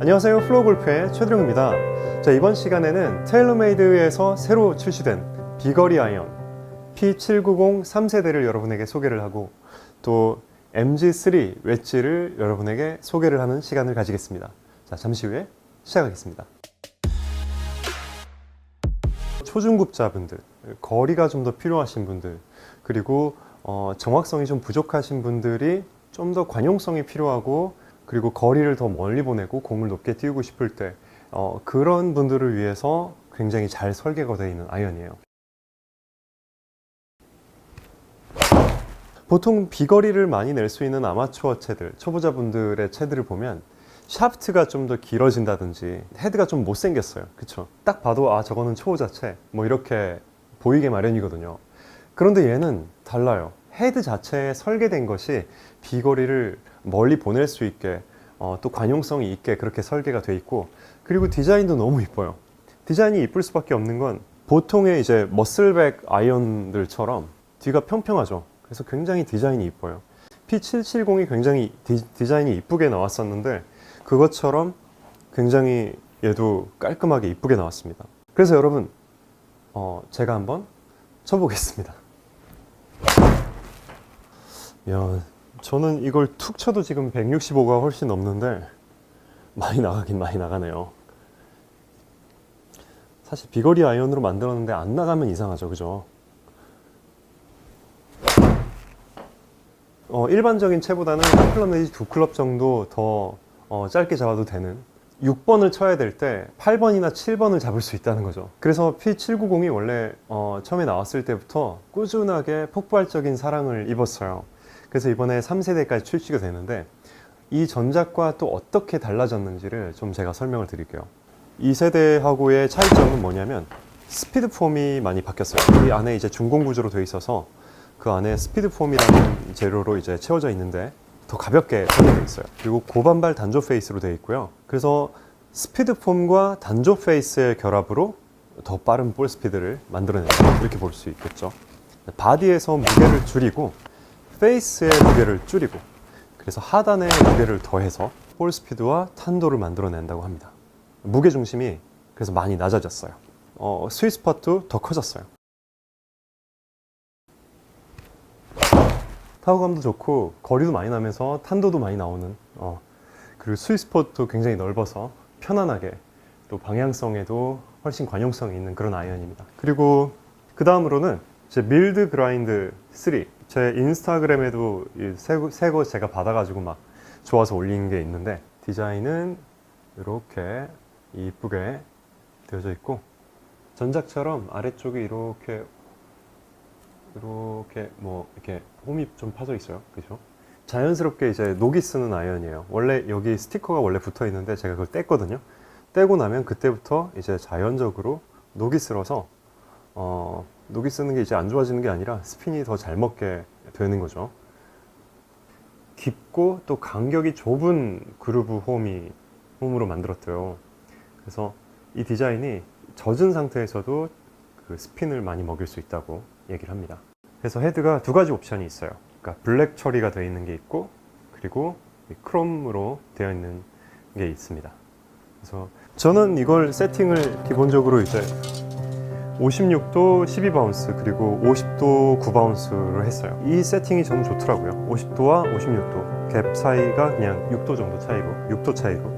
안녕하세요. 플로우골프의 최드령입니다. 자 이번 시간에는 테일러메이드에서 새로 출시된 비거리 아이언 P790 3세대를 여러분에게 소개를 하고 또 MG3 웨지를 여러분에게 소개를 하는 시간을 가지겠습니다. 자 잠시 후에 시작하겠습니다. 초중급자분들 거리가 좀 더 필요하신 분들 그리고 어, 정확성이 좀 부족하신 분들이 좀 더 관용성이 필요하고 그리고 거리를 더 멀리 보내고 공을 높게 띄우고 싶을 때 어, 그런 분들을 위해서 굉장히 잘 설계가 되어 있는 아이언이에요. 보통 비거리를 많이 낼 수 있는 아마추어 채들, 초보자분들의 채들을 보면 샤프트가 좀 더 길어진다든지 헤드가 좀 못생겼어요. 그쵸? 딱 봐도 아 저거는 초보자 채, 뭐 이렇게 보이게 마련이거든요. 그런데 얘는 달라요. 헤드 자체에 설계된 것이 비거리를 멀리 보낼 수 있게 어, 또 관용성이 있게 그렇게 설계가 돼 있고 그리고 디자인도 너무 이뻐요. 디자인이 이쁠 수밖에 없는 건 보통의 이제 머슬백 아이언들처럼 뒤가 평평하죠. 그래서 굉장히 디자인이 이뻐요. P770이 굉장히 디, 디자인이 이쁘게 나왔었는데 그것처럼 굉장히 얘도 깔끔하게 이쁘게 나왔습니다. 그래서 여러분 어, 제가 한번 쳐보겠습니다. 야, 저는 이걸 툭 쳐도 지금 165가 훨씬 넘는데 많이 나가긴 많이 나가네요. 사실 비거리 아이언으로 만들었는데 안 나가면 이상하죠, 그죠? 어, 일반적인 채보다는 한 클럽 내지 두 클럽 정도 더 어, 짧게 잡아도 되는 6번을 쳐야 될 때 8번이나 7번을 잡을 수 있다는 거죠. 그래서 P790이 원래 어, 처음에 나왔을 때부터 꾸준하게 폭발적인 사랑을 입었어요. 그래서 이번에 3세대까지 출시가 되는데 이 전작과 또 어떻게 달라졌는지를 좀 제가 설명을 드릴게요. 2세대하고의 차이점은 뭐냐면 스피드 폼이 많이 바뀌었어요. 이 안에 이제 중공 구조로 되어 있어서 그 안에 스피드 폼이라는 재료로 이제 채워져 있는데 더 가볍게 설계되어 있어요. 그리고 고반발 단조 페이스로 되어 있고요. 그래서 스피드 폼과 단조 페이스의 결합으로 더 빠른 볼 스피드를 만들어낸다. 이렇게 볼 수 있겠죠. 바디에서 무게를 줄이고 페이스의 무게를 줄이고 그래서 하단의 무게를 더해서 볼 스피드와 탄도를 만들어낸다고 합니다. 무게 중심이 그래서 많이 낮아졌어요. 어, 스윗 스팟도 더 커졌어요. 타워감도 좋고 거리도 많이 나면서 탄도도 많이 나오는 어, 그리고 스윗 스팟도 굉장히 넓어서 편안하게 또 방향성에도 훨씬 관용성이 있는 그런 아이언입니다. 그리고 그 다음으로는 제 밀드 그라인드 3 제 인스타그램에도 새거 제가 받아가지고 막 좋아서 올리는 게 있는데 디자인은 이렇게 이쁘게 되어져 있고 전작처럼 아래쪽이 이렇게 이렇게 뭐 이렇게 홈이 좀 파져 있어요 그죠 자연스럽게 이제 녹이 쓰는 아이언이에요 원래 여기 스티커가 원래 붙어 있는데 제가 그걸 뗐거든요 떼고 나면 그때부터 이제 자연적으로 녹이 쓸어서 어, 녹이 쓰는 게 이제 안 좋아지는 게 아니라 스핀이 더 잘 먹게 되는 거죠. 깊고 또 간격이 좁은 그루브 홈이 홈으로 만들었대요. 그래서 이 디자인이 젖은 상태에서도 그 스핀을 많이 먹일 수 있다고 얘기를 합니다. 그래서 헤드가 두 가지 옵션이 있어요. 그러니까 블랙 처리가 되어 있는 게 있고 그리고 이 크롬으로 되어 있는 게 있습니다. 그래서 저는 이걸 세팅을 기본적으로 이제 56도 12바운스 그리고 50도 9바운스를 했어요. 이 세팅이 저는 좋더라고요. 50도와 56도 갭 차이가 그냥 6도 정도 차이로 6도 차이로